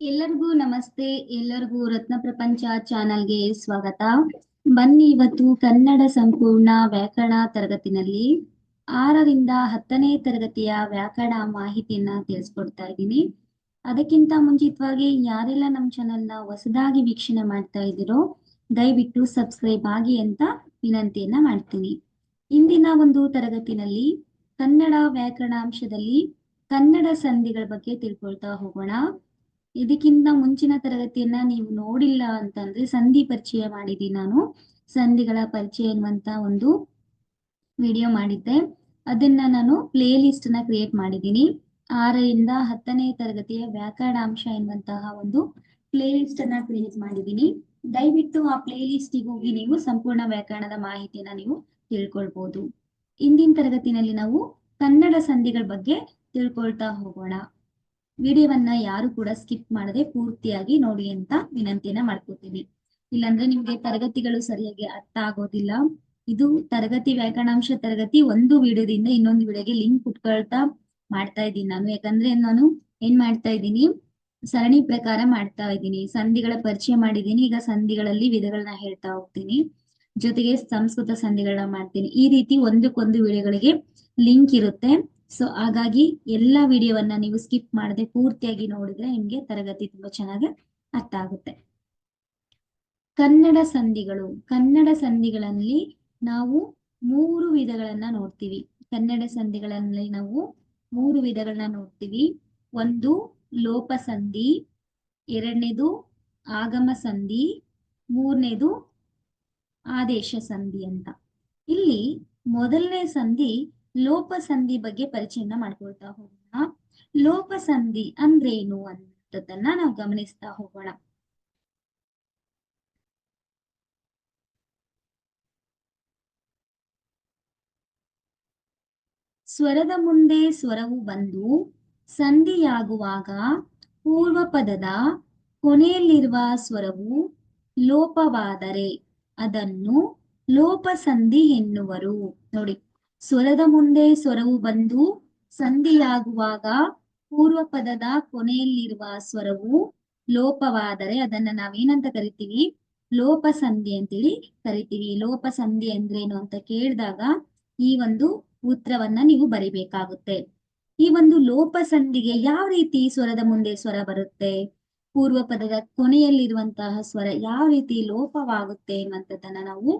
ಎಲ್ಲರಿಗೂ ನಮಸ್ತೆ. ಎಲ್ಲರಿಗೂ ರತ್ನ ಪ್ರಪಂಚ ಚಾನಲ್ಗೆ ಸ್ವಾಗತ. ಬನ್ನಿ ಇವತ್ತು ಕನ್ನಡ ಸಂಪೂರ್ಣ ವ್ಯಾಕರಣ ತರಗತಿನಲ್ಲಿ. ಆರರಿಂದ ಹತ್ತನೇ ತರಗತಿಯ ವ್ಯಾಕರಣ ಮಾಹಿತಿಯನ್ನ ತಿಳಿಸ್ಕೊಡ್ತಾ ಇದ್ದೀನಿ. ಅದಕ್ಕಿಂತ ಮುಂಚಿತವಾಗಿ ಯಾರೆಲ್ಲ ನಮ್ಮ ಚಾನಲ್ನ ಹೊಸದಾಗಿ ವೀಕ್ಷಣೆ ಮಾಡ್ತಾ ಇದ್ದೀರೋ, ದಯವಿಟ್ಟು ಸಬ್ಸ್ಕ್ರೈಬ್ ಆಗಿ ಅಂತ ವಿನಂತಿಯನ್ನ ಮಾಡ್ತೀನಿ. ಇಂದಿನ ಒಂದು ತರಗತಿನಲ್ಲಿ ಕನ್ನಡ ವ್ಯಾಕರಣಾಂಶದಲ್ಲಿ ಕನ್ನಡ ಸಂಧಿಗಳ ಬಗ್ಗೆ ತಿಳ್ಕೊಳ್ತಾ ಹೋಗೋಣ. ಇದಕ್ಕಿಂತ ಮುಂಚಿನ ತರಗತಿಯನ್ನ ನೀವು ನೋಡಿಲ್ಲ ಅಂತಂದ್ರೆ ಸಂಧಿ ಪರಿಚಯ ಮಾಡಿದ್ದೀನಿ ನಾನು. ಸಂಧಿಗಳ ಪರಿಚಯ ಎನ್ನುವಂತ ಒಂದು ವಿಡಿಯೋ ಮಾಡಿದ್ದೆ. ಅದನ್ನ ನಾನು ಪ್ಲೇ ಲಿಸ್ಟ್ನ ಕ್ರಿಯೇಟ್ ಮಾಡಿದ್ದೀನಿ. ಆರರಿಂದ ಹತ್ತನೇ ತರಗತಿಯ ವ್ಯಾಕರಣಾಂಶ ಎನ್ನುವಂತಹ ಒಂದು ಪ್ಲೇ ಲಿಸ್ಟ್ ಅನ್ನ ಕ್ರಿಯೇಟ್ ಮಾಡಿದ್ದೀನಿ. ದಯವಿಟ್ಟು ಆ ಪ್ಲೇ ಲಿಸ್ಟ್ ಹೋಗಿ ನೀವು ಸಂಪೂರ್ಣ ವ್ಯಾಕರಣದ ಮಾಹಿತಿಯನ್ನ ನೀವು ತಿಳ್ಕೊಳ್ಬಹುದು ಇಂದಿನ ತರಗತಿನಲ್ಲಿ ನಾವು ಕನ್ನಡ ಸಂಧಿಗಳ ಬಗ್ಗೆ ತಿಳ್ಕೊಳ್ತಾ ಹೋಗೋಣ. ವಿಡಿಯೋವನ್ನ ಯಾರು ಕೂಡ ಸ್ಕಿಪ್ ಮಾಡದೆ ಪೂರ್ತಿಯಾಗಿ ನೋಡಿ ಅಂತ ವಿನಂತಿಯನ್ನ ಮಾಡ್ಕೋತೀನಿ. ಇಲ್ಲಾಂದ್ರೆ ನಿಮ್ಗೆ ತರಗತಿಗಳು ಸರಿಯಾಗಿ ಅರ್ಥ ಆಗೋದಿಲ್ಲ. ಇದು ತರಗತಿ ವ್ಯಾಕರಣಾಂಶ ತರಗತಿ ಒಂದು ವಿಡಿಯೋದಿಂದ ಇನ್ನೊಂದು ವಿಡಿಯೋಗೆ ಲಿಂಕ್ ಕುಟ್ಕೊಳ್ತಾ ಮಾಡ್ತಾ ಇದ್ದೀನಿ ನಾನು. ಯಾಕಂದ್ರೆ ನಾನು ಏನ್ ಮಾಡ್ತಾ ಇದ್ದೀನಿ? ಸರಣಿ ಪ್ರಕಾರ ಮಾಡ್ತಾ ಇದ್ದೀನಿ. ಸಂಧಿಗಳ ಪರಿಚಯ ಮಾಡಿದ್ದೀನಿ. ಈಗ ಸಂಧಿಗಳಲ್ಲಿ ವಿಧಗಳನ್ನ ಹೇಳ್ತಾ ಹೋಗ್ತೀನಿ. ಜೊತೆಗೆ ಸಂಸ್ಕೃತ ಸಂಧಿಗಳನ್ನ ಮಾಡ್ತೀನಿ. ಈ ರೀತಿ ಒಂದಕ್ಕೊಂದು ವಿಡಿಯೋಗಳಿಗೆ ಲಿಂಕ್ ಇರುತ್ತೆ. ಸೊ ಹಾಗಾಗಿ ಎಲ್ಲ ವಿಡಿಯೋವನ್ನ ನೀವು ಸ್ಕಿಪ್ ಮಾಡದೆ ಪೂರ್ತಿಯಾಗಿ ನೋಡಿದ್ರೆ ನಿಮ್ಗೆ ತರಗತಿ ತುಂಬಾ ಚೆನ್ನಾಗಿ ಅರ್ಥ ಆಗುತ್ತೆ. ಕನ್ನಡ ಸಂಧಿಗಳು. ಕನ್ನಡ ಸಂಧಿಗಳಲ್ಲಿ ನಾವು ಮೂರು ವಿಧಗಳನ್ನ ನೋಡ್ತೀವಿ. ಕನ್ನಡ ಸಂಧಿಗಳಲ್ಲಿ ನಾವು ಮೂರು ವಿಧಗಳನ್ನ ನೋಡ್ತೀವಿ. ಒಂದು ಲೋಪ ಸಂಧಿ, ಎರಡನೇದು ಆಗಮ ಸಂಧಿ, ಮೂರನೇದು ಆದೇಶ ಸಂಧಿ ಅಂತ. ಇಲ್ಲಿ ಮೊದಲನೇ ಸಂಧಿ ಲೋಪ ಸಂಧಿ ಬಗ್ಗೆ ಪರಿಚಯನ ಮಾಡ್ಕೊಳ್ತಾ ಹೋಗೋಣ. ಲೋಪ ಸಂಧಿ ಅಂದ್ರೇನು ಅಂತದನ್ನ ನಾವು ಗಮನಿಸ್ತಾ ಹೋಗೋಣ. ಸ್ವರದ ಮುಂದೆ ಸ್ವರವು ಬಂದು ಸಂಧಿಯಾಗುವಾಗ ಪೂರ್ವ ಪದದ ಕೊನೆಯಲ್ಲಿರುವ ಸ್ವರವು ಲೋಪವಾದರೆ ಅದನ್ನು ಲೋಪ ಸಂಧಿ ಎನ್ನುವರು. ನೋಡಿ. ಸ್ವರದ ಮುಂದೆ ಸ್ವರವು ಬಂದು ಸಂಧಿಯಾಗುವಾಗ ಪೂರ್ವ ಪದದ ಕೊನೆಯಲ್ಲಿರುವ ಸ್ವರವು ಲೋಪವಾದರೆ ಅದನ್ನ ನಾವೇನಂತ ಕರಿತೀವಿ? ಲೋಪ ಸಂಧಿ ಅಂತೇಳಿ ಕರಿತೀವಿ. ಲೋಪ ಸಂಧಿ ಅಂದ್ರೇನು ಅಂತ ಕೇಳಿದಾಗ ಈ ಒಂದು ಉತ್ತರವನ್ನ ನೀವು ಬರಿಬೇಕಾಗುತ್ತೆ. ಈ ಒಂದು ಲೋಪ ಸಂಧಿಗೆ ಯಾವ ರೀತಿ ಸ್ವರದ ಮುಂದೆ ಸ್ವರ ಬರುತ್ತೆ? ಪೂರ್ವ ಪದದ ಕೊನೆಯಲ್ಲಿರುವಂತಹ ಸ್ವರ ಯಾವ ರೀತಿ ಲೋಪವಾಗುತ್ತೆ ಅನ್ನುವಂಥದ್ದನ್ನ ನಾವು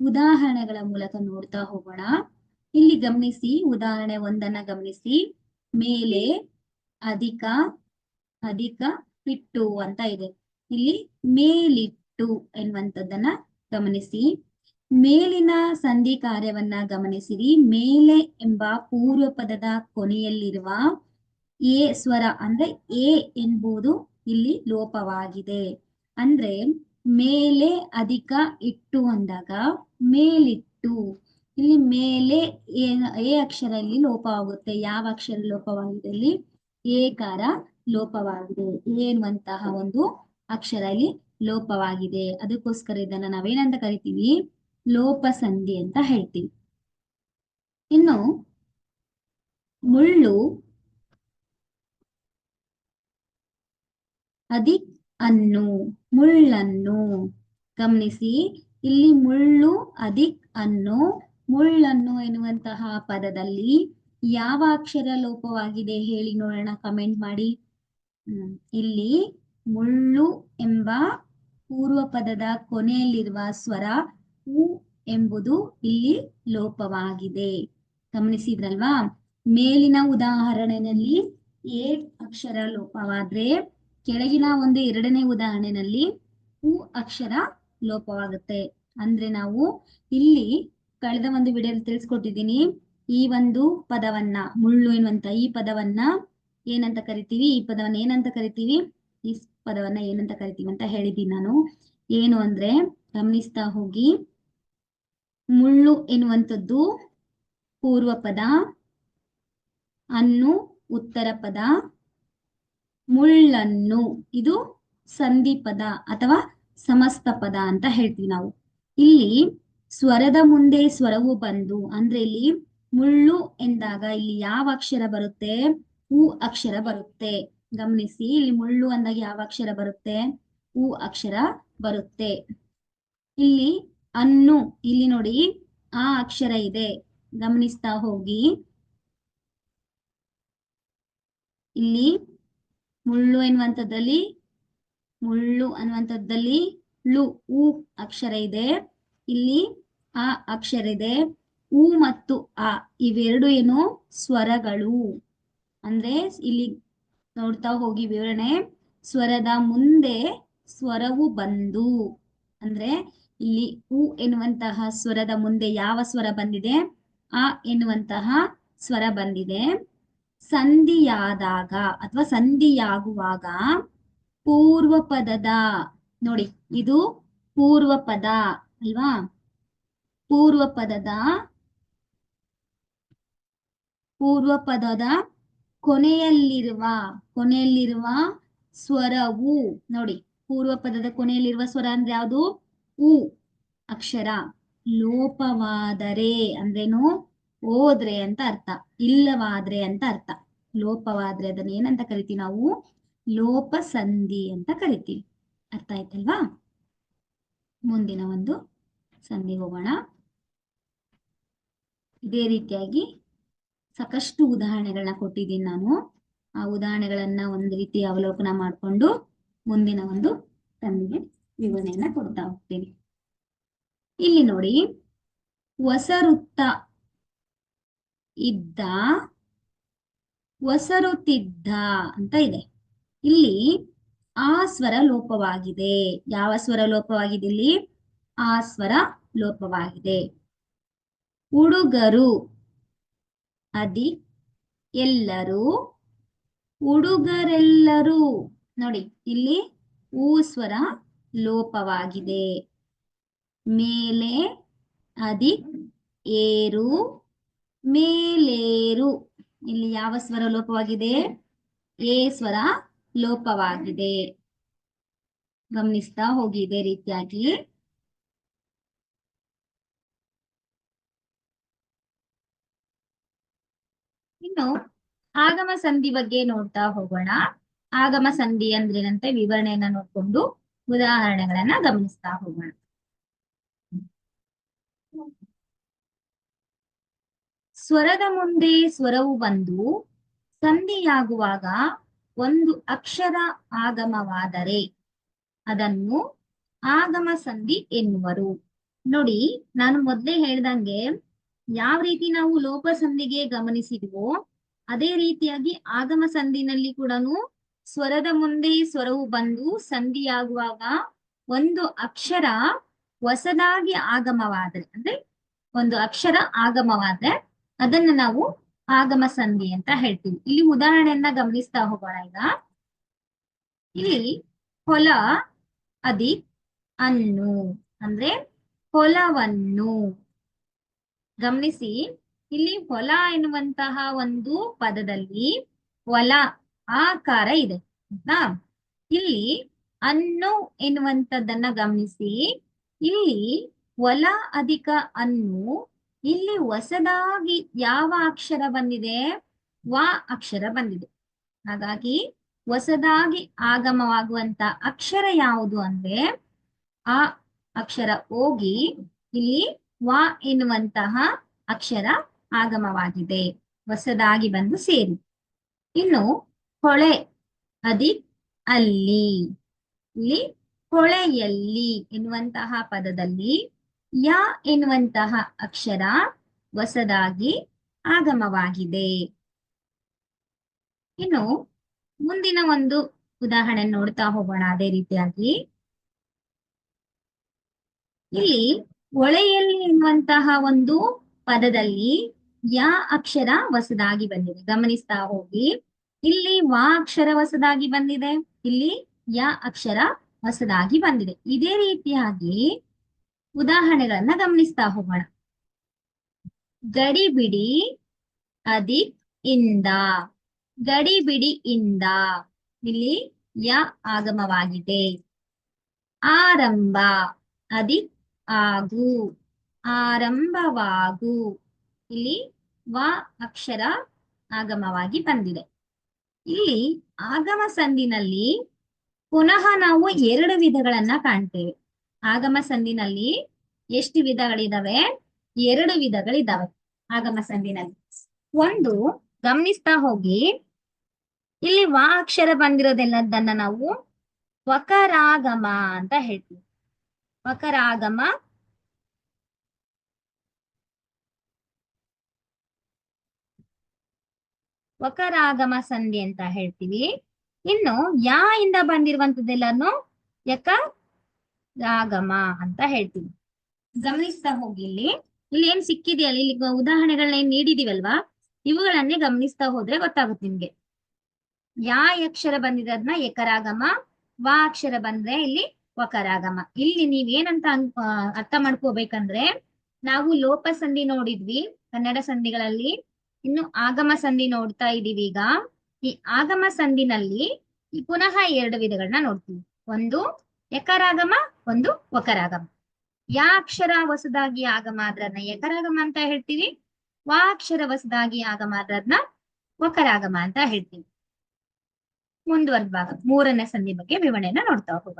ಉದಾಹರಣೆಗಳ ಮೂಲಕ ನೋಡ್ತಾ ಹೋಗೋಣ. ಇಲ್ಲಿ ಗಮನಿಸಿ, ಉದಾಹರಣೆ ಒಂದನ್ನ ಗಮನಿಸಿ. ಮೇಲೆ ಅಧಿಕ ಅಧಿಕ ಪಿಟ್ಟು ಅಂತ ಇದೆ. ಇಲ್ಲಿ ಮೇಲಿಟ್ಟು ಎನ್ನುವಂಥದ್ದನ್ನ ಗಮನಿಸಿ. ಮೇಲಿನ ಸಂಧಿ ಕಾರ್ಯವನ್ನ ಗಮನಿಸಿರಿ. ಮೇಲೆ ಎಂಬ ಪೂರ್ವ ಪದದ ಕೊನೆಯಲ್ಲಿರುವ ಎ ಸ್ವರ ಅಂದ್ರೆ ಎ ಎಂಬುದು ಇಲ್ಲಿ ಲೋಪವಾಗಿದೆ. ಅಂದ್ರೆ ಮೇಲೆ ಅಧಿಕ ಇಟ್ಟು ಅಂದಾಗ ಮೇಲಿಟ್ಟು ಇಲ್ಲಿ ಮೇಲೆ ಎ ಅಕ್ಷರ ಇಲ್ಲಿ ಲೋಪವಾಗುತ್ತೆ. ಯಾವ ಅಕ್ಷರ ಲೋಪವಾಗಿದೆ ಇಲ್ಲಿ? ಏಕಾರ ಲೋಪವಾಗಿದೆ. ಎನ್ನುವಂತಹ ಒಂದು ಅಕ್ಷರ ಇಲ್ಲಿ ಲೋಪವಾಗಿದೆ. ಅದಕ್ಕೋಸ್ಕರ ಇದನ್ನ ನಾವೇನಂತ ಕರಿತೀವಿ? ಲೋಪ ಸಂಧಿ ಅಂತ ಹೇಳ್ತೀವಿ. ಇನ್ನು ಮುಳ್ಳು ಅದಿ ಅನ್ನು, ಮುಳ್ಳನ್ನು ಗಮನಿಸಿ. ಇಲ್ಲಿ ಮುಳ್ಳು ಅದಿಕ್ ಅನ್ನು ಮುಳ್ಳನ್ನು ಎನ್ನುವಂತಹ ಪದದಲ್ಲಿ ಯಾವ ಅಕ್ಷರ ಲೋಪವಾಗಿದೆ ಹೇಳಿ ನೋಡೋಣ ಕಮೆಂಟ್ ಮಾಡಿ. ಇಲ್ಲಿ ಮುಳ್ಳು ಎಂಬ ಪೂರ್ವ ಪದದ ಕೊನೆಯಲ್ಲಿರುವ ಸ್ವರ ಉ ಎಂಬುದು ಇಲ್ಲಿ ಲೋಪವಾಗಿದೆ. ಗಮನಿಸಿದ್ರಲ್ವಾ? ಮೇಲಿನ ಉದಾಹರಣೆಯಲ್ಲಿ ಎ ಅಕ್ಷರ ಲೋಪವಾದ್ರೆ ಕೆಳಗಿನ ಒಂದು ಎರಡನೇ ಉದಾಹರಣೆಯಲ್ಲಿ ಉ ಅಕ್ಷರ ಲೋಪವಾಗುತ್ತೆ. ಅಂದ್ರೆ ನಾವು ಇಲ್ಲಿ ಕಳೆದ ಒಂದು ವಿಡಿಯೋದಲ್ಲಿ ತಿಳಿಸ್ಕೊಟ್ಟಿದ್ದೀನಿ. ಈ ಒಂದು ಪದವನ್ನ, ಮುಳ್ಳು ಎನ್ನುವಂತ ಈ ಪದವನ್ನ ಏನಂತ ಕರಿತೀವಿ? ಈ ಪದವನ್ನ ಏನಂತ ಕರಿತೀವಿ? ಈ ಪದವನ್ನ ಏನಂತ ಕರಿತೀವಿ ಅಂತ ಹೇಳಿದ್ದೀನಿ ನಾನು. ಏನು ಅಂದ್ರೆ, ಗಮನಿಸ್ತಾ ಹೋಗಿ. ಮುಳ್ಳು ಎನ್ನುವಂಥದ್ದು ಪೂರ್ವ ಪದ, ಅನ್ನು ಉತ್ತರ ಪದ, ಮುಳ್ಳನ್ನು, ಇದು ಸಂಧಿ ಪದ ಅಥವಾ ಸಮಸ್ತ ಪದ ಅಂತ ಹೇಳ್ತೀವಿ ನಾವು. ಇಲ್ಲಿ ಸ್ವರದ ಮುಂದೆ ಸ್ವರವು ಬಂದು ಅಂದ್ರೆ ಇಲ್ಲಿ ಮುಳ್ಳು ಎಂದಾಗ ಇಲ್ಲಿ ಯಾವ ಅಕ್ಷರ ಬರುತ್ತೆ? ಉ ಅಕ್ಷರ ಬರುತ್ತೆ. ಗಮನಿಸಿ, ಇಲ್ಲಿ ಮುಳ್ಳು ಅಂದಾಗ ಯಾವ ಅಕ್ಷರ ಬರುತ್ತೆ? ಉ ಅಕ್ಷರ ಬರುತ್ತೆ. ಇಲ್ಲಿ ಅನ್ನು, ಇಲ್ಲಿ ನೋಡಿ, ಆ ಅಕ್ಷರ ಇದೆ. ಗಮನಿಸ್ತಾ ಹೋಗಿ. ಇಲ್ಲಿ ಮುಳ್ಳು ಎನ್ನುವಂಥದ್ದಲ್ಲಿ ಮುಳ್ಳು ಅನ್ನುವಂಥದ್ದಲ್ಲಿ ಲು ಉ ಅಕ್ಷರ ಇದೆ. ಇಲ್ಲಿ ಆ ಅಕ್ಷರ ಇದೆ. ಉ ಮತ್ತು ಆ ಇವೆರಡು ಏನು? ಸ್ವರಗಳು. ಅಂದ್ರೆ ಇಲ್ಲಿ ನೋಡ್ತಾ ಹೋಗಿ ವಿವರಣೆ. ಸ್ವರದ ಮುಂದೆ ಸ್ವರವು ಬಂದು. ಅಂದ್ರೆ ಇಲ್ಲಿ ಉ ಎನ್ನುವಂತಹ ಸ್ವರದ ಮುಂದೆ ಯಾವ ಸ್ವರ ಬಂದಿದೆ? ಆ ಎನ್ನುವಂತಹ ಸ್ವರ ಬಂದಿದೆ. ಸಂಧಿಯಾದಾಗ ಅಥವಾ ಸಂಧಿಯಾಗುವಾಗ ಪೂರ್ವ ಪದದ ನೋಡಿ, ಇದು ಪೂರ್ವ ಪದ ಅಲ್ವಾ? ಪೂರ್ವ ಪದದ ಪೂರ್ವ ಪದದ ಕೊನೆಯಲ್ಲಿರುವ ಕೊನೆಯಲ್ಲಿರುವ ಸ್ವರವು ನೋಡಿ ಪೂರ್ವ ಪದದ ಕೊನೆಯಲ್ಲಿರುವ ಸ್ವರ ಅಂದ್ರೆ ಯಾವುದು? ಉ ಅಕ್ಷರ. ಲೋಪವಾದರೆ ಅಂದ್ರೇನು? ಹೋದ್ರೆ ಅಂತ ಅರ್ಥ. ಇಲ್ಲವಾದ್ರೆ ಅಂತ ಅರ್ಥ. ಲೋಪವಾದ್ರೆ ಅದನ್ನ ಏನಂತ ಕರಿತೀವಿ ನಾವು? ಲೋಪ ಸಂಧಿ ಅಂತ ಕರಿತೀವಿ. ಅರ್ಥ ಆಯ್ತಲ್ವಾ? ಮುಂದಿನ ಒಂದು ಸಂಧಿ ಹೋಗೋಣ. ಇದೇ ರೀತಿಯಾಗಿ ಸಾಕಷ್ಟು ಉದಾಹರಣೆಗಳನ್ನ ಕೊಟ್ಟಿದ್ದೀನಿ ನಾನು. ಆ ಉದಾಹರಣೆಗಳನ್ನ ಒಂದು ರೀತಿ ಅವಲೋಕನ ಮಾಡಿಕೊಂಡು ಮುಂದಿನ ಒಂದು ತಮಗೆ ವಿವರಣೆಯನ್ನ ಕೊಡ್ತಾ ಹೋಗ್ತೀನಿ. ಇಲ್ಲಿ ನೋಡಿ ಹೊಸರುತ್ತ ಇದ್ದ ಹೊಸರುತ್ತಿದ್ದ ಅಂತ ಇದೆ. ಇಲ್ಲಿ ಆ ಸ್ವರ ಲೋಪವಾಗಿದೆ. ಯಾವ ಸ್ವರ ಲೋಪವಾಗಿದೆ ಇಲ್ಲಿ? ಆ ಸ್ವರ ಲೋಪವಾಗಿದೆ. ಹುಡುಗರು. ಅದಿ ಎಲ್ಲರೂ ಹುಡುಗರೆಲ್ಲರೂ. ನೋಡಿ, ಇಲ್ಲಿ ಊ ಸ್ವರ ಲೋಪವಾಗಿದೆ. ಮೇಲೆ ಅದಿ ಏರು, ಮೇಲೇರು. ಇಲ್ಲಿ ಯಾವ ಸ್ವರ ಲೋಪವಾಗಿದೆ? ಏ ಸ್ವರ ಲೋಪವಾಗಿದೆ. ಗಮನಿಸ್ತಾ ಹೋಗಿ ಇದೇ ರೀತಿಯಾಗಿ. ಇನ್ನು ಆಗಮ ಸಂಧಿ ಬಗ್ಗೆ ನೋಡ್ತಾ ಹೋಗೋಣ. ಆಗಮ ಸಂಧಿ ಅಂದ್ರೇನಂತೆ ವಿವರಣೆಯನ್ನ ನೋಡ್ಕೊಂಡು ಉದಾಹರಣೆಗಳನ್ನ ಗಮನಿಸ್ತಾ ಹೋಗೋಣ. ಸ್ವರದ ಮುಂದೆ ಸ್ವರವು ಬಂದು ಸಂಧಿಯಾಗುವಾಗ ಒಂದು ಅಕ್ಷರ ಆಗಮವಾದರೆ ಅದನ್ನು ಆಗಮ ಸಂಧಿ ಎನ್ನುವರು. ನೋಡಿ, ನಾನು ಮೊದ್ಲೇ ಹೇಳ್ದಂಗೆ ಯಾವ ರೀತಿ ನಾವು ಲೋಪ ಸಂಧಿಗೆ ಗಮನಿಸಿದ್ವೋ, ಅದೇ ರೀತಿಯಾಗಿ ಆಗಮ ಸಂಧಿನಲ್ಲಿ ಕೂಡ ಸ್ವರದ ಮುಂದೆ ಸ್ವರವು ಬಂದು ಸಂಧಿಯಾಗುವಾಗ ಒಂದು ಅಕ್ಷರ ಹೊಸದಾಗಿ ಆಗಮವಾದ್ರೆ, ಅಂದ್ರೆ ಒಂದು ಅಕ್ಷರ ಆಗಮವಾದ್ರೆ ಅದನ್ನ ನಾವು ಆಗಮ ಸಂಧಿ ಅಂತ ಹೇಳ್ತೀವಿ. ಇಲ್ಲಿ ಉದಾಹರಣೆಯನ್ನ ಗಮನಿಸ್ತಾ ಹೋಗೋಣ ಈಗ. ಇಲ್ಲಿ ಹೊಲ, ಅದಿ, ಅನ್ನು, ಅಂದ್ರೆ ಹೊಲವನ್ನು. ಗಮನಿಸಿ, ಇಲ್ಲಿ ಹೊಲ ಎನ್ನುವಂತಹ ಒಂದು ಪದದಲ್ಲಿ ಹೊಲ ಆಕಾರ ಇದೆ ಆಯ್ತಾ ಇಲ್ಲಿ ಅನ್ನು ಎನ್ನುವಂಥದ್ದನ್ನ ಗಮನಿಸಿ, ಇಲ್ಲಿ ಹೊಲ ಅಧಿಕ ಅನ್ನು, ಇಲ್ಲಿ ಹೊಸದಾಗಿ ಯಾವ ಅಕ್ಷರ ಬಂದಿದೆ? ವ ಅಕ್ಷರ ಬಂದಿದೆ. ಹಾಗಾಗಿ ಹೊಸದಾಗಿ ಆಗಮವಾಗುವಂತ ಅಕ್ಷರ ಯಾವುದು ಅಂದ್ರೆ, ಆ ಅಕ್ಷರ ಹೋಗಿ ಇಲ್ಲಿ ವ ಎನ್ನುವಂತಹ ಅಕ್ಷರ ಆಗಮವಾಗಿದೆ. ಹೊಸದಾಗಿ ಬಂದು ಸೇರಿ. ಇನ್ನು ಹೊಳೆ, ಅದಿ, ಅಲ್ಲಿ. ಇಲ್ಲಿ ಹೊಳೆಯಲ್ಲಿ ಎನ್ನುವಂತಹ ಪದದಲ್ಲಿ ಯ ಎನ್ನುವಂತಹ ಅಕ್ಷರ ಹೊಸದಾಗಿ ಆಗಮವಾಗಿದೆ. ಇನ್ನು ಮುಂದಿನ ಒಂದು ಉದಾಹರಣೆ ನೋಡ್ತಾ ಹೋಗೋಣ ಅದೇ ರೀತಿಯಾಗಿ. ಇಲ್ಲಿ ಹೊಳೆಯಲ್ಲಿ ಎನ್ನುವಂತಹ ಒಂದು ಪದದಲ್ಲಿ ಯ ಅಕ್ಷರ ಹೊಸದಾಗಿ ಬಂದಿದೆ. ಗಮನಿಸ್ತಾ ಹೋಗಿ. ಇಲ್ಲಿ ವಾ ಅಕ್ಷರ ಹೊಸದಾಗಿ ಬಂದಿದೆ. ಇಲ್ಲಿ ಯ ಅಕ್ಷರ ಹೊಸದಾಗಿ ಬಂದಿದೆ. ಇದೇ ರೀತಿಯಾಗಿ ಉದಾಹರಣೆಗಳನ್ನ ಗಮನಿಸ್ತಾ ಹೋಗೋಣ. ಗಡಿ ಬಿಡಿ ಅದಿಕ್ ಇಂದ. ಗಡಿಬಿಡಿ ಇಂದ. ಇಲ್ಲಿ ಯ ಆಗಮವಾಗಿದೆ. ಆರಂಭ. ಅದಿಕ್ ಆಗು. ಆರಂಭವಾಗು. ಇಲ್ಲಿ ವ ಅಕ್ಷರ ಆಗಮವಾಗಿ ಬಂದಿದೆ. ಇಲ್ಲಿ ಆಗಮ ಸಂಧಿನಲ್ಲಿ ಪುನಃ ನಾವು ಎರಡು ವಿಧಗಳನ್ನ ಕಾಣ್ತೇವೆ. ಆಗಮ ಸಂಧಿನಲ್ಲಿ ಎಷ್ಟು ವಿಧಗಳಿದಾವೆ? ಎರಡು ವಿಧಗಳಿದಾವೆ ಆಗಮ ಸಂಧಿನಲ್ಲಿ ಒಂದು, ಗಮನಿಸ್ತಾ ಹೋಗಿ. ಇಲ್ಲಿ ವ ಅಕ್ಷರ ಬಂದಿರೋದೆಲ್ಲದನ್ನ ನಾವು ವಕರಾಗಮ ಅಂತ ಹೇಳ್ತೀವಿ. ವಕರಾಗಮ ವಕರಾಗಮ ಸಂಧಿ ಅಂತ ಹೇಳ್ತೀವಿ. ಇನ್ನು ಯಾ ಇಂದ ಬಂದಿರುವಂತದ್ದೆಲ್ಲಾನು ಯಕ ರಾಗಮ ಅಂತ ಹೇಳ್ತೀವಿ. ಗಮನಿಸ್ತಾ ಹೋಗಿ ಇಲ್ಲಿ. ಇಲ್ಲಿ ಏನ್ ಸಿಕ್ಕಿದೆಯಲ್ಲ ಇಲ್ಲಿ ಉದಾಹರಣೆಗಳನ್ನ ಏನ್ ನೀಡಿದಿವಲ್ವಾ? ಇವುಗಳನ್ನೇ ಗಮನಿಸ್ತಾ ಹೋದ್ರೆ ಗೊತ್ತಾಗುತ್ತೆ ನಿಮ್ಗೆ. ಯಾ ಅಕ್ಷರ ಬಂದಿದೆ ಅದನ್ನ ಯಕರಾಗಮ, ವಾ ಅಕ್ಷರ ಬಂದ್ರೆ ಇಲ್ಲಿ ವಕರಾಗಮ ಇಲ್ಲಿ ನೀವೇನಂತ ಅರ್ಥ ಮಾಡ್ಕೋಬೇಕಂದ್ರೆ ನಾವು ಲೋಪ ಸಂಧಿ ನೋಡಿದ್ವಿ, ಕನ್ನಡ ಸಂಧಿಗಳಲ್ಲಿ. ಇನ್ನು ಆಗಮ ಸಂಧಿ ನೋಡ್ತಾ ಇದೀವಿ ಈಗ. ಈ ಆಗಮ ಸಂಧಿನಲ್ಲಿ ಈ ಪುನಃ ಎರಡು ವಿಧಗಳನ್ನ ನೋಡ್ತೀವಿ. ಒಂದು ಎಕರಾಗಮ ಒಂದು ವಕರಾಗಮ. ಯಾ ಅಕ್ಷರ ಹೊಸದಾಗಿ ಆಗಮ ಅದ್ರದ್ನ ಎಕರಾಗಮ ಅಂತ ಹೇಳ್ತೀವಿ. ವಾ ಅಕ್ಷರ ಹೊಸದಾಗಿ ಆಗಮ ಆದ್ರೆ ಅದನ್ನ ವಕರಾಗಮ ಅಂತ ಹೇಳ್ತೀವಿ. ಮುಂದುವರೆದ ಭಾಗ, ಮೂರನೇ ಸಂಧಿ ಬಗ್ಗೆ ವಿವರಣೆಯನ್ನ ನೋಡ್ತಾ ಹೋಗೋಣ.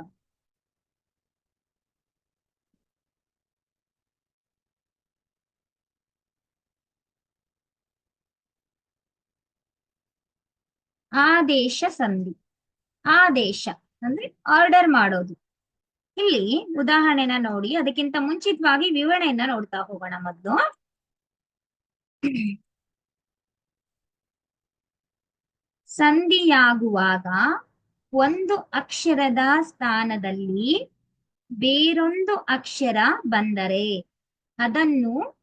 ಆದೇಶ ಸಂಧಿ. ಆದೇಶ ಅಂದ್ರೆ ಆರ್ಡರ್ ಮಾಡೋದು. ಇಲ್ಲಿ ಉದಾಹರಣೆನ ನೋಡಿ, ಅದಕ್ಕಿಂತ ಮುಂಚಿತವಾಗಿ ವಿವರಣೆಯನ್ನ ನೋಡ್ತಾ ಹೋಗೋಣ ಮೊದಲು. ಸಂಧಿಯಾಗುವಾಗ ಒಂದು ಅಕ್ಷರದ ಸ್ಥಾನದಲ್ಲಿ ಬೇರೊಂದು ಅಕ್ಷರ ಬಂದರೆ ಅದನ್ನು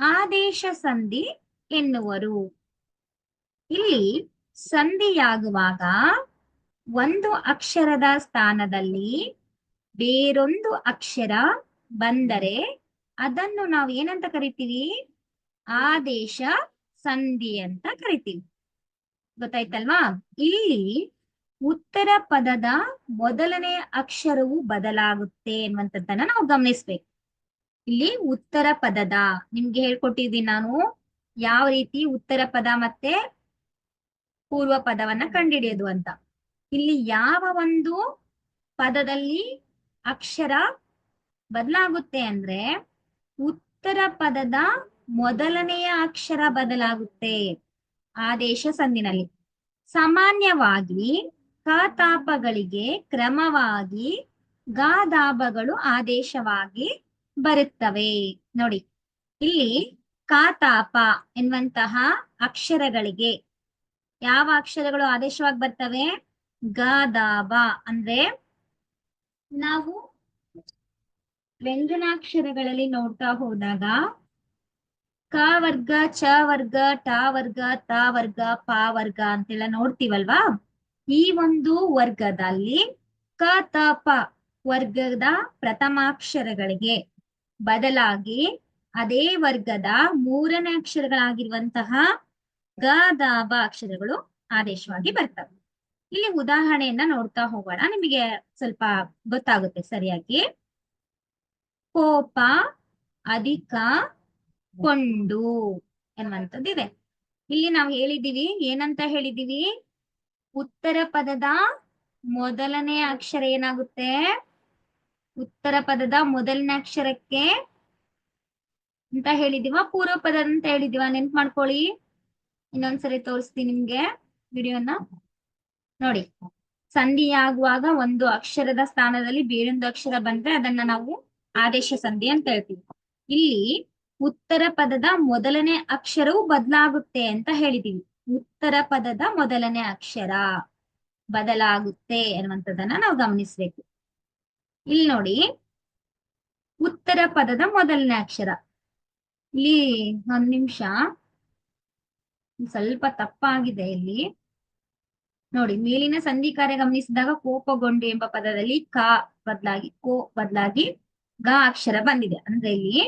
ಆದೇಶ ಸಂಧಿ ಎನ್ನುವರು. ಇಲ್ಲಿ ಸಂಧಿಯಾಗುವಾಗ ಒಂದು ಅಕ್ಷರದ ಸ್ಥಾನದಲ್ಲಿ ಬೇರೊಂದು ಅಕ್ಷರ ಬಂದರೆ ಅದನ್ನು ನಾವು ಏನಂತ ಕರಿತೀವಿ? ಆದೇಶ ಸಂಧಿ ಅಂತ ಕರಿತೀವಿ. ಗೊತ್ತಾಯ್ತಲ್ವಾ? ಇಲ್ಲಿ ಉತ್ತರ ಪದದ ಮೊದಲನೇ ಅಕ್ಷರವು ಬದಲಾಗುತ್ತೆ ಅನ್ನುವಂಥದ್ದನ್ನ ನಾವು ಗಮನಿಸ್ಬೇಕು. ಇಲ್ಲಿ ಉತ್ತರ ಪದದ, ನಿಮ್ಗೆ ಹೇಳ್ಕೊಟ್ಟಿದ್ದೀನಿ ನಾನು. ಯಾವ ರೀತಿ ಉತ್ತರ ಪದ ಮತ್ತೆ ಪೂರ್ವ ಪದವನ್ನ ಕಂಡಿಡಿಯೋದು ಅಂತ. ಇಲ್ಲಿ ಯಾವ ಒಂದು ಪದದಲ್ಲಿ ಅಕ್ಷರ ಬದಲಾಗುತ್ತೆ ಅಂದ್ರೆ ಉತ್ತರ ಪದದ ಮೊದಲನೆಯ ಅಕ್ಷರ ಬದಲಾಗುತ್ತೆ ಆದೇಶ ಸಂದಿನಲ್ಲಿ. ಸಾಮಾನ್ಯವಾಗಿ ಕತಾಪಗಳಿಗೆ ಕ್ರಮವಾಗಿ ಗಾದಾಬಗಳು ಆದೇಶವಾಗಿ ಬರುತ್ತವೆ. ನೋಡಿ, ಇಲ್ಲಿ ಕಾತಾಪ ಎನ್ನುವಂತಹ ಅಕ್ಷರಗಳಿಗೆ ಯಾವ ಅಕ್ಷರಗಳು ಆದೇಶವಾಗಿ ಬರ್ತವೆ? ಗ, ದ, ಬ. ಅಂದ್ರೆ ನಾವು ವ್ಯಂಜನಾಕ್ಷರಗಳಲ್ಲಿ ನೋಡ್ತಾ ಹೋದಾಗ ಕ ವರ್ಗ, ಚ ವರ್ಗ, ಟ ವರ್ಗ, ತ ವರ್ಗ, ಪ ವರ್ಗ ಅಂತೆಲ್ಲ ನೋಡ್ತೀವಲ್ವಾ? ಈ ಒಂದು ವರ್ಗದಲ್ಲಿ ಕ, ತ, ಪ ವರ್ಗದ ಪ್ರಥಮಾಕ್ಷರಗಳಿಗೆ ಬದಲಾಗಿ ಅದೇ ವರ್ಗದ ಮೂರನೇ ಅಕ್ಷರಗಳಾಗಿರುವಂತಹ ಗ ದ ಬ ಅಕ್ಷರಗಳು ಆದೇಶವಾಗಿ ಬರ್ತವೆ. ಇಲ್ಲಿ ಉದಾಹರಣೆಯನ್ನ ನೋಡ್ತಾ ಹೋಗೋಣ. ನಿಮಗೆ ಸ್ವಲ್ಪ ಗೊತ್ತಾಗುತ್ತೆ ಸರಿಯಾಗಿ. ಕೋಪ, ಅಧಿಕ, ಕೊಂಡು ಎನ್ನುವಂಥದ್ದಿದೆ. ಇಲ್ಲಿ ನಾವು ಹೇಳಿದೀವಿ ಏನಂತ ಹೇಳಿದೀವಿ ಉತ್ತರ ಪದದ ಮೊದಲನೇ ಅಕ್ಷರ ಏನಾಗುತ್ತೆ? ಉತ್ತರ ಪದದ ಮೊದಲನೇ ಅಕ್ಷರಕ್ಕೆ ಅಂತ ಹೇಳಿದೀವ ಪೂರ್ವ ಪದ ಅಂತ ಹೇಳಿದೀವ ನೆನ್ಪ್ ಮಾಡ್ಕೊಳ್ಳಿ. ಇನ್ನೊಂದ್ಸರಿ ತೋರಿಸ್ತೀನಿ ನಿಮ್ಗೆ ವಿಡಿಯೋನ. ನೋಡಿ, ಸಂಧಿಯಾಗುವಾಗ ಒಂದು ಅಕ್ಷರದ ಸ್ಥಾನದಲ್ಲಿ ಬೇರೊಂದು ಅಕ್ಷರ ಬಂದ್ರೆ ಅದನ್ನ ನಾವು ಆದೇಶ ಸಂಧಿ ಅಂತ ಹೇಳ್ತೀವಿ. ಇಲ್ಲಿ ಉತ್ತರ ಪದದ ಮೊದಲನೇ ಅಕ್ಷರವು ಬದಲಾಗುತ್ತೆ ಅಂತ ಹೇಳಿದೀವಿ. ಉತ್ತರ ಪದದ ಮೊದಲನೇ ಅಕ್ಷರ ಬದಲಾಗುತ್ತೆ ಅನ್ನುವಂಥದ್ದನ್ನ ನಾವು ಗಮನಿಸ್ಬೇಕು. ಇಲ್ಲಿ ನೋಡಿ, ಉತ್ತರ ಪದದ ಮೊದಲನೇ ಅಕ್ಷರ. ಇಲ್ಲಿ ಒಂದ್ ನಿಮಿಷ. ಸ್ವಲ್ಪ ತಪ್ಪಾಗಿದೆ ಇಲ್ಲಿ. ನೋಡಿ, ಮೇಲಿನ ಸಂಧಿ ಕಾರ್ಯ ಗಮನಿಸಿದಾಗ ಕೋಪಗೊಂಡು ಎಂಬ ಪದದಲ್ಲಿ ಕ ಬದಲಾಗಿ, ಕೋ ಬದಲಾಗಿ ಗ ಅಕ್ಷರ ಬಂದಿದೆ. ಅಂದ್ರೆ ಇಲ್ಲಿ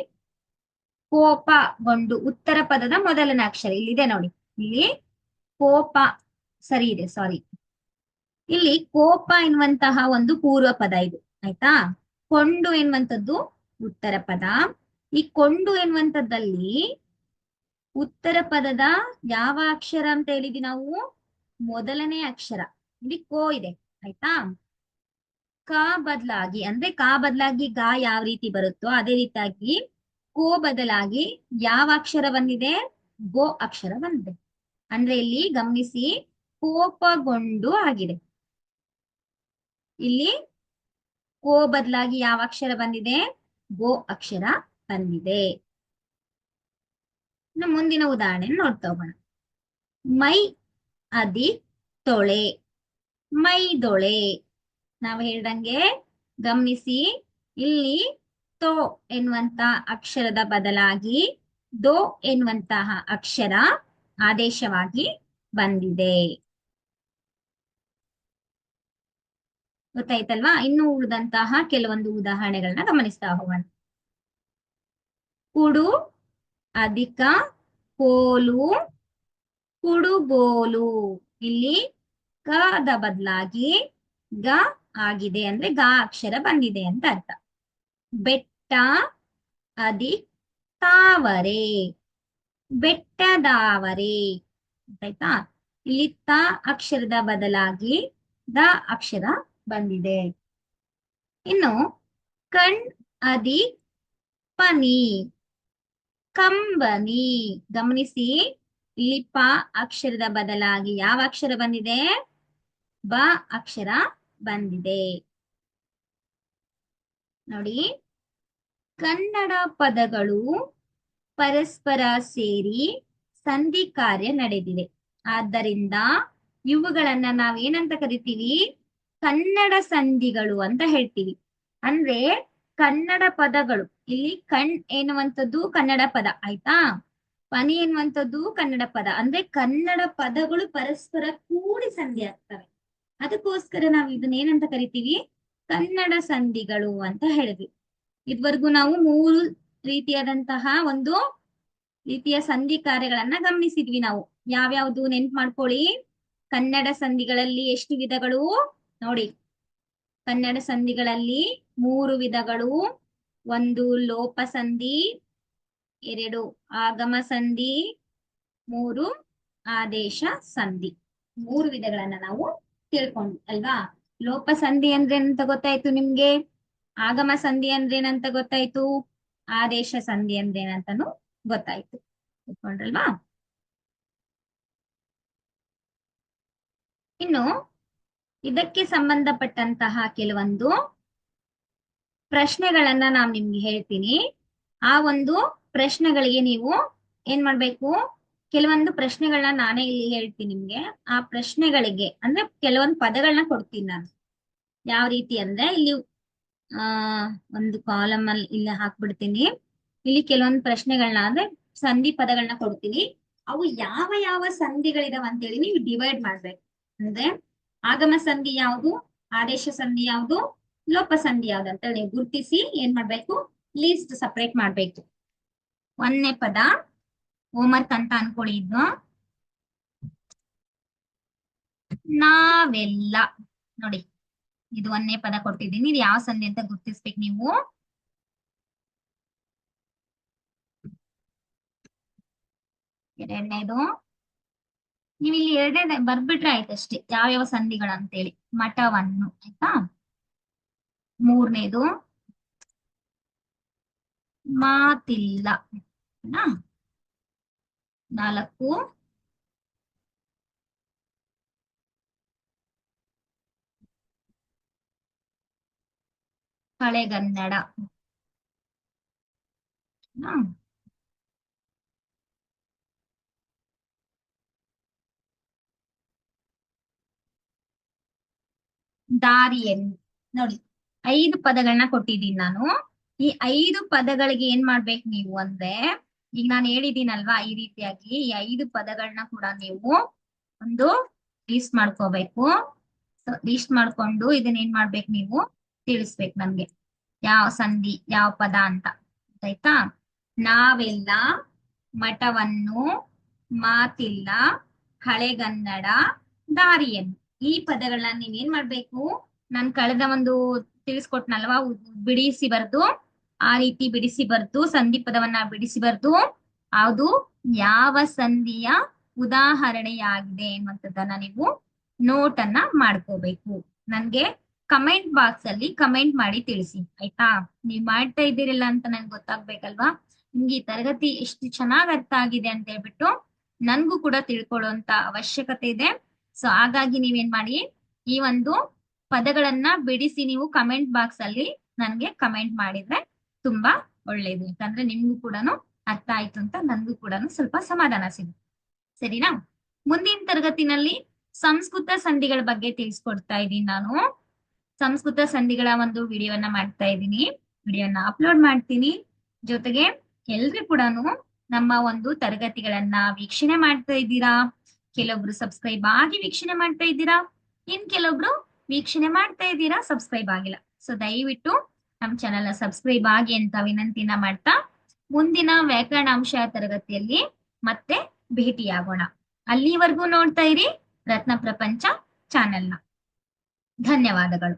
ಕೋಪಗೊಂಡು ಉತ್ತರ ಪದದ ಮೊದಲನೇ ಅಕ್ಷರ ಇಲ್ಲಿದೆ ನೋಡಿ. ಇಲ್ಲಿ ಕೋಪ, ಸರಿ ಇದೆ ಸಾರಿ ಇಲ್ಲಿ ಕೋಪ ಎನ್ನುವಂತಹ ಒಂದು ಪೂರ್ವ ಪದ ಇದು, ಆಯ್ತಾ? ಕೊಂಡು ಎನ್ನುವಂಥದ್ದು ಉತ್ತರ ಪದ. ಈ ಕೊಂಡು ಎನ್ನುವಂಥದ್ದಲ್ಲಿ ಉತ್ತರ ಪದದ ಯಾವ ಅಕ್ಷರ ಅಂತ ಹೇಳಿದ್ವಿ ನಾವು? ಮೊದಲನೇ ಅಕ್ಷರ. ಇಲ್ಲಿ ಕೋ ಇದೆ, ಆಯ್ತಾ? ಕ ಬದಲಾಗಿ, ಅಂದ್ರೆ ಕ ಬದಲಾಗಿ ಗ ಯಾವ ರೀತಿ ಬರುತ್ತೋ ಅದೇ ರೀತಿಯಾಗಿ ಕೋ ಬದಲಾಗಿ ಯಾವ ಅಕ್ಷರ ಬಂದಿದೆ? ಗೋ ಅಕ್ಷರ ಬಂದಿದೆ. ಅಂದ್ರೆ ಇಲ್ಲಿ ಗಮನಿಸಿ, ಕೋಪಗೊಂಡು ಆಗಿದೆ. ಇಲ್ಲಿ ಕೋ ಬದಲಾಗಿ ಯಾವ ಅಕ್ಷರ ಬಂದಿದೆ? ಗೋ ಅಕ್ಷರ ಬಂದಿದೆ. ಇನ್ನು ಮುಂದಿನ ಉದಾಹರಣೆ ನೋಡ್ತಾ ಹೋಗೋಣ. ಮೈ ಅದಿ ತೊಳೆ. ಮೈದೊಳೆ ನಾವು ಹೇಳ್ದಂಗೆ ಗಮನಿಸಿ. ಇಲ್ಲಿ ತೋ ಎನ್ನುವಂತ ಅಕ್ಷರದ ಬದಲಾಗಿ ದೋ ಎನ್ನುವಂತಹ ಅಕ್ಷರ ಆದೇಶವಾಗಿ ಬಂದಿದೆ. ಗೊತ್ತಾಯ್ತಲ್ವಾ? ಇನ್ನು ಉಳಿದಂತಹ ಕೆಲವೊಂದು ಉದಾಹರಣೆಗಳನ್ನ ಗಮನಿಸ್ತಾ ಹೋಗೋಣ. ಕುಡು ಅಧಿಕ ಕೋಲು ಕುಡುಗೋಲು. ಇಲ್ಲಿ ಕದ ಬದಲಾಗಿ ಗ ಆಗಿದೆ ಅಂದ್ರೆ ಗ ಅಕ್ಷರ ಬಂದಿದೆ ಅಂತ ಅರ್ಥ. ಬೆಟ್ಟ ಅದಿ ತಾವರೆ ಬೆಟ್ಟದಾವರೆ. ಆಯ್ತಾ? ಇಲ್ಲಿ ತ ಅಕ್ಷರದ ಬದಲಾಗಿ ದ ಅಕ್ಷರ ಬಂದಿದೆ. ಇನ್ನು ಕಣ್ ಅದಿ ಪನಿ ಕಂಬನಿ. ಗಮನಿಸಿ ಇಲ್ಲಿ ಪ ಅಕ್ಷರದ ಬದಲಾಗಿ ಯಾವ ಅಕ್ಷರ ಬಂದಿದೆ? ಬ ಅಕ್ಷರ ಬಂದಿದೆ. ನೋಡಿ, ಕನ್ನಡ ಪದಗಳು ಪರಸ್ಪರ ಸೇರಿ ಸಂಧಿ ಕಾರ್ಯ ನಡೆದಿದೆ. ಆದ್ದರಿಂದ ಇವುಗಳನ್ನ ನಾವೇನಂತ ಕರಿತೀವಿ? ಕನ್ನಡ ಸಂಧಿಗಳು ಅಂತ ಹೇಳ್ತೀವಿ. ಅಂದ್ರೆ ಕನ್ನಡ ಪದಗಳು. ಇಲ್ಲಿ ಕಣ್ ಎನ್ನುವಂಥದ್ದು ಕನ್ನಡ ಪದ, ಆಯ್ತಾ? ಪನಿ ಎನ್ನುವಂಥದ್ದು ಕನ್ನಡ ಪದ. ಅಂದ್ರೆ ಕನ್ನಡ ಪದಗಳು ಪರಸ್ಪರ ಕೂಡಿ ಸಂಧಿ ಆಗ್ತವೆ. ಅದಕ್ಕೋಸ್ಕರ ನಾವು ಇದನ್ನ ಏನಂತ ಕರಿತೀವಿ? ಕನ್ನಡ ಸಂಧಿಗಳು ಅಂತ ಹೇಳಿದ್ವಿ. ಇದುವರೆಗೂ ನಾವು ಮೂರು ರೀತಿಯಾದಂತಹ ಒಂದು ರೀತಿಯ ಸಂಧಿ ಕಾರ್ಯಗಳನ್ನ ಗಮನಿಸಿದ್ವಿ ನಾವು. ಯಾವ್ಯಾವ್ದು ನೆನ್ಪ್ ಮಾಡ್ಕೊಳ್ಳಿ? ಕನ್ನಡ ಸಂಧಿಗಳಲ್ಲಿ ಎಷ್ಟು ವಿಧಗಳು? ನೋಡಿ. ಕನ್ನಡ ಸಂಧಿಗಳಲ್ಲಿ ಮೂರು ವಿಧಗಳು. ಒಂದು ಲೋಪ ಸಂಧಿ ಎರಡು ಆಗಮ ಸಂಧಿ ಮೂರು ಆದೇಶ ಸಂಧಿ ಮೂರು ವಿಧಗಳನ್ನ ನಾವು ತಿಳ್ಕೊಂಡ್ವಿ ಅಲ್ವಾ? ಲೋಪ ಸಂಧಿ ಅಂದ್ರೆ ಏನಂತ ಗೊತ್ತಾಯ್ತು ನಿಮ್ಗೆ? ಆಗಮ ಸಂಧಿ ಅಂದ್ರೆ ಏನಂತ ಗೊತ್ತಾಯ್ತು? ಆದೇಶ ಸಂಧಿ ಅಂದ್ರೆ ಏನಂತಾನು ಗೊತ್ತಾಯ್ತು. ತಿಳ್ಕೊಂಡ್ರಲ್ವಾ? ಇನ್ನು ಇದಕ್ಕೆ ಸಂಬಂಧಪಟ್ಟಂತಹ ಕೆಲವೊಂದು ಪ್ರಶ್ನೆಗಳನ್ನ ನಾನು ನಿಮ್ಗೆ ಹೇಳ್ತೀನಿ. ಆ ಒಂದು ಪ್ರಶ್ನೆಗಳಿಗೆ ನೀವು ಏನ್ ಮಾಡ್ಬೇಕು? ಕೆಲವೊಂದು ಪ್ರಶ್ನೆಗಳನ್ನ ನಾನೇ ಇಲ್ಲಿ ಹೇಳ್ತೀನಿ ನಿಮ್ಗೆ. ಆ ಪ್ರಶ್ನೆಗಳಿಗೆ, ಅಂದ್ರೆ ಕೆಲವೊಂದು ಪದಗಳನ್ನ ಕೊಡ್ತೀನಿ ನಾನು. ಯಾವ ರೀತಿ ಅಂದ್ರೆ ಇಲ್ಲಿ, ಆ, ಒಂದು ಕಾಲಮ್ ಅಲ್ಲಿ ಇಲ್ಲಿ ಹಾಕ್ಬಿಡ್ತೀನಿ. ಇಲ್ಲಿ ಕೆಲವೊಂದು ಪ್ರಶ್ನೆಗಳನ್ನ ಅಂದ್ರೆ ಸಂಧಿ ಪದಗಳನ್ನ ಕೊಡ್ತೀನಿ. ಅವು ಯಾವ ಯಾವ ಸಂಧಿಗಳಿದಾವ ಅಂತೇಳಿ ನೀವು ಡಿವೈಡ್ ಮಾಡ್ಬೇಕು. ಅಂದ್ರೆ ಆಗಮ ಸಂಧಿ ಯಾವುದು? ಆದೇಶ ಸಂಧಿ ಯಾವುದು? ಲೋಪ ಸಂಧಿ ಯಾವ್ದು ಅಂತ ನೀವು ಗುರುತಿಸಿ ಏನ್ ಮಾಡ್ಬೇಕು? ಲೀಸ್ಟ್ ಸಪರೇಟ್ ಮಾಡ್ಬೇಕು. ಒಂದನೇ ಪದ ಹೋಮ್ವರ್ಕ್ ಅಂತ ಅನ್ಕೊಳ್ಳಿ ಇದ್ನು ನಾವೆಲ್ಲ, ನೋಡಿ, ಇದು ಒಂದನೇ ಪದ ಕೊಟ್ಟಿದ್ದೀನಿ ಇದು ಯಾವ ಸಂಧಿ ಅಂತ ಗುರ್ತಿಸ್ಬೇಕು ನೀವು? ಎರಡನೇದು ನೀವು ಇಲ್ಲಿ ಎರಡನೇ ಬರ್ಬಿಟ್ರೆ ಆಯ್ತು ಅಷ್ಟೇ ಯಾವ್ಯಾವ ಸಂಧಿಗಳಂತೇಳಿ, ಮಠವನ್ನು, ಆಯ್ತಾ? ಮೂರನೇದು ಮಾತಿಲ್ಲ. ನಾಲ್ಕು. ಹಳೆಗನ್ನಡ ನಾ ದಾರಿಯಲ್ಲಿ. ನೋಡಿ. ಐದು ಪದಗಳನ್ನ ಕೊಟ್ಟಿದ್ದೀನಿ ನಾನು. ಈ ಐದು ಪದಗಳಿಗೆ ಏನ್ ಮಾಡ್ಬೇಕು ನೀವು ಅಂದ್ರೆ, ಈಗ ನಾನು ಹೇಳಿದ್ದೀನಲ್ವಾ ಈ ರೀತಿಯಾಗಿ ಈ ಐದು ಪದಗಳನ್ನ ಕೂಡ ನೀವು ಒಂದು ಲಿಸ್ಟ್ ಮಾಡ್ಕೋಬೇಕು. ಲಿಸ್ಟ್ ಮಾಡ್ಕೊಂಡು ಇದನ್ನ ಏನ್ ಮಾಡ್ಬೇಕು ನೀವು ತಿಳಿಸ್ಬೇಕು ನಮ್ಗೆ. ಯಾವ ಸಂಧಿ, ಯಾವ ಪದ ಅಂತ. ಆಯ್ತಾ ನಾವೆಲ್ಲ ಮಠವನ್ನು, ಮಾತಿಲ್ಲ, ಹಳೆಗನ್ನಡ, ದಾರಿಯನ್ನು. ಈ ಪದಗಳನ್ನ ನೀವೇನ್ ಮಾಡ್ಬೇಕು? ನಾನು ಕಳೆದ ಒಂದು ತಿಳಿಸ್ಕೊಟ್ನಲ್ವಾ? ಬಿಡಿಸಿ ಬರ್ದು, ಆ ರೀತಿ ಬಿಡಿಸಿ ಬರ್ದು ಸಂಧಿ ಪದವನ್ನ ಬಿಡಿಸಿ ಬರ್ದು, ಅದು ಯಾವ ಸಂಧಿಯ ಉದಾಹರಣೆಯಾಗಿದೆ ಅನ್ನುವಂಥದ್ದನ್ನ ನೀವು ನೋಟ್ ಅನ್ನ ಮಾಡ್ಕೋಬೇಕು. ನನ್ಗೆ ಕಮೆಂಟ್ ಬಾಕ್ಸ್ ಅಲ್ಲಿ ಕಮೆಂಟ್ ಮಾಡಿ ತಿಳಿಸಿ, ಆಯ್ತಾ? ನೀವ್ ಮಾಡ್ತಾ ಇದ್ದೀರಲ್ಲ ಅಂತ ನನ್ಗೆ ಗೊತ್ತಾಗ್ಬೇಕಲ್ವಾ? ನಿಮ್ಗೆ ಈ ತರಗತಿ ಎಷ್ಟು ಚೆನ್ನಾಗ್ ಅರ್ಥ ಆಗಿದೆ ಅಂತ ಹೇಳ್ಬಿಟ್ಟು ನನ್ಗೂ ಕೂಡ ತಿಳ್ಕೊಳ್ಳುವಂತ ಅವಶ್ಯಕತೆ ಇದೆ. ಸೊ ಹಾಗಾಗಿ ನೀವೇನ್ ಮಾಡಿ, ಈ ಒಂದು ಪದಗಳನ್ನ ಬಿಡಿಸಿ ನೀವು ಕಮೆಂಟ್ ಬಾಕ್ಸ್ ಅಲ್ಲಿ ನನ್ಗೆ ಕಮೆಂಟ್ ಮಾಡಿದ್ರೆ ತುಂಬಾ ಒಳ್ಳೇದು. ಯಾಕಂದ್ರೆ ನಿಮ್ಗೂ ಕೂಡ ಅರ್ಥ ಆಯ್ತು ಅಂತ ನನ್ಗೂ ಕೂಡ ಸ್ವಲ್ಪ ಸಮಾಧಾನ ಸಿಗುತ್ತೆ. ಸರಿನಾ? ಮುಂದಿನ ತರಗತಿನಲ್ಲಿ ಸಂಸ್ಕೃತ ಸಂಧಿಗಳ ಬಗ್ಗೆ ತಿಳಿಸ್ಕೊಡ್ತಾ ಇದ್ದೀನಿ ನಾನು. ಸಂಸ್ಕೃತ ಸಂಧಿಗಳ ಒಂದು ವಿಡಿಯೋನ ಮಾಡ್ತಾ ಇದ್ದೀನಿ. ವಿಡಿಯೋನ ಅಪ್ಲೋಡ್ ಮಾಡ್ತೀನಿ. ಜೊತೆಗೆ ಎಲ್ರು ಕೂಡ ನಮ್ಮ ಒಂದು ತರಗತಿಗಳನ್ನ ವೀಕ್ಷಣೆ ಮಾಡ್ತಾ ಇದ್ದೀರಾ? ಕೆಲವೊಬ್ರು ಸಬ್ಸ್ಕ್ರೈಬ್ ಆಗಿ ವೀಕ್ಷಣೆ ಮಾಡ್ತಾ ಇದ್ದೀರಾ? ಇನ್ ಕೆಲವೊಬ್ರು ವೀಕ್ಷಣೆ ಮಾಡ್ತಾ ಇದ್ದೀರಾ? ಸಬ್ಸ್ಕ್ರೈಬ್ ಆಗಿಲ್ಲ. ಸೊ ದಯವಿಟ್ಟು ನಮ್ಮ ಚಾನೆಲ್ ಸಬ್ಸ್ಕ್ರೈಬ್ ಆಗಿ ಅಂತ ವಿನಂತಿನ ಮಾಡ್ತಾ, ಮುಂದಿನ ವ್ಯಾಕರಣಾಂಶ ತರಗತಿಯಲ್ಲಿ ಮತ್ತೆ ಭೇಟಿಯಾಗೋಣ. ಅಲ್ಲಿವರೆಗೂ ನೋಡ್ತಾ ಇರಿ ರತ್ನ ಪ್ರಪಂಚ ಚಾನೆಲ್ನ ಧನ್ಯವಾದಗಳು.